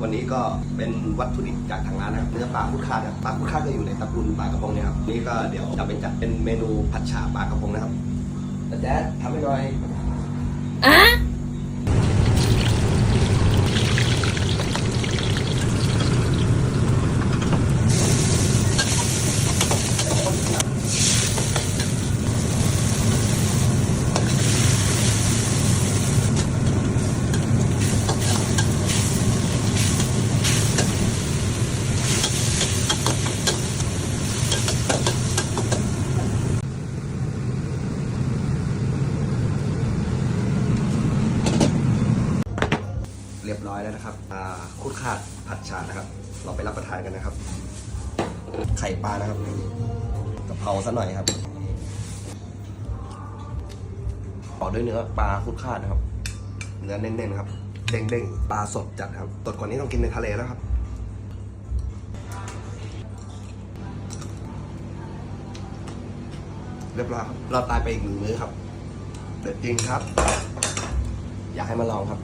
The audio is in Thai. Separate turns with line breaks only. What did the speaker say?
วันนี้ก็เป็นวัตถุดิบจากทางร้านนะครับเนื้อปลาคุดคาดครับปลาคุดคาก็อยู่ในตระกูลปลากระพงเนี่ยครับนี่ก็เดี๋ยวจะเป็นจัดเป็นเมนูผัดฉ่าปลากระพงนะครับแต่แจ๊ดทำให้หน่อย บร้อยแล้วนะครับคุดคาดผัดฉ่านะครับ เราไปรับประทานกันนะครับ ไข่ปลานะครับกะเพราซะหน่อยครับต่อด้วยเนื้อปลาคุดคาดนะครับ เนื้อเน้นๆครับ เด้งๆ ปลาสดจัดครับสดกว่านี้ต้องกินในทะเลแล้วครับเรียบร้อยครับเราตายไปอีกหนึ่งมื้อครับ เด็ดจริงครับ อยากให้มาลองครับ